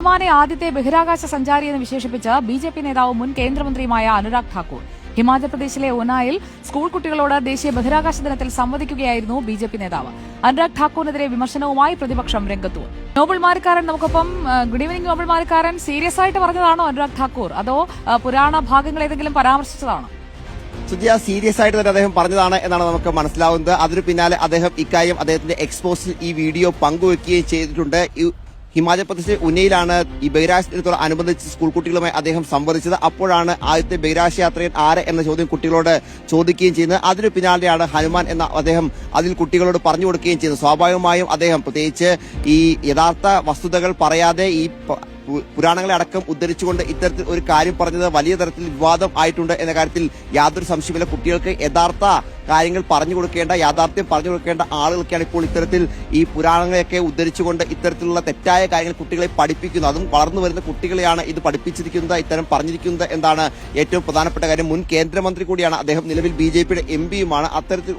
ഹനുമാനെ ആദ്യത്തെ ബഹിരാകാശ സഞ്ചാരി എന്ന് വിശേഷിപ്പിച്ച് ബി ജെ പി നേതാവും മുൻ കേന്ദ്രമന്ത്രിയുമായ അനുരാഗ് ഠാക്കൂർ. ഹിമാചൽ പ്രദേശിലെ ഒനായിൽ സ്കൂൾ കുട്ടികളോട് ദേശീയ ബഹിരാകാശ ദിനത്തിൽ സംവദിക്കുകയായിരുന്നു ബി ജെ പി നേതാവ്. അനുരാഗ് ഠാക്കൂറിനെതിരെ വിമർശനവുമായി പ്രതിപക്ഷം രംഗത്തു നോബൽ മാരിക്കാരൻ നമുക്കൊപ്പം good evening Noble Marikkaran. Serious ആയിട്ട് പറഞ്ഞതാണോ അനുരാഗ് ഠാക്കൂർ? അതോ പുരാണ ഭാഗങ്ങൾ ഏതെങ്കിലും പരാമർശിച്ചതാണോ? സുജിയ സീരിയസ് ആയിട്ട് തന്നെ അദ്ദേഹം പറഞ്ഞതാണ് എന്നാണ് നമുക്ക് മനസ്സിലാവുന്നത്. അതിനു പിന്നാലെ അദ്ദേഹം ഇക്കാര്യം അദ്ദേഹത്തിന്റെ എക്സ്പോസിൽ ഈ വീഡിയോ പങ്കുവെക്കുകയും ചെയ്തിട്ടുണ്ട്. ഹിമാചൽ പ്രദേശിലെ ഉന്നയിലാണ് ഈ ബഹിരാശ ദിനത്തോട് അനുബന്ധിച്ച് സ്കൂൾ കുട്ടികളുമായി അദ്ദേഹം സംവദിച്ചത്. അപ്പോഴാണ് ആദ്യത്തെ ബഹിരാശ യാത്രയിൽ ആര് എന്ന ചോദ്യം കുട്ടികളോട് ചോദിക്കുകയും ചെയ്യുന്നത്. അതിന് പിന്നാലെയാണ് ഹനുമാൻ എന്ന അദ്ദേഹം അതിൽ കുട്ടികളോട് പറഞ്ഞു കൊടുക്കുകയും ചെയ്യുന്നത്. സ്വാഭാവികമായും അദ്ദേഹം പ്രത്യേകിച്ച് ഈ യഥാർത്ഥ വസ്തുതകൾ പറയാതെ ഈ പുരാണങ്ങളെ അടക്കം ഉദ്ധരിച്ചുകൊണ്ട് ഇത്തരത്തിൽ ഒരു കാര്യം പറഞ്ഞത് വലിയ തരത്തിൽ വിവാദം ആയിട്ടുണ്ട് എന്ന കാര്യത്തിൽ യാതൊരു സംശയമില്ല കുട്ടികൾക്ക് യഥാർത്ഥ കാര്യങ്ങൾ പറഞ്ഞു കൊടുക്കേണ്ട യാഥാർത്ഥ്യം പറഞ്ഞു കൊടുക്കേണ്ട ആളുകൾക്കാണ് ഇപ്പോൾ ഇത്തരത്തിൽ ഈ പുരാണങ്ങളെയൊക്കെ ഉദ്ധരിച്ചുകൊണ്ട് ഇത്തരത്തിലുള്ള തെറ്റായ കാര്യങ്ങൾ കുട്ടികളെ പഠിപ്പിക്കുന്നത്. അതും വളർന്നു വരുന്ന കുട്ടികളെയാണ് ഇത് പഠിപ്പിച്ചിരിക്കുന്നത് ഇത്തരം പറഞ്ഞിരിക്കുന്നത് എന്താണ് ഏറ്റവും പ്രധാനപ്പെട്ട കാര്യം. മുൻ കേന്ദ്രമന്ത്രി കൂടിയാണ് അദ്ദേഹം. നിലവിൽ ബി ജെ പിയുടെ എം പിയുമാണ്. അത്തരത്തിൽ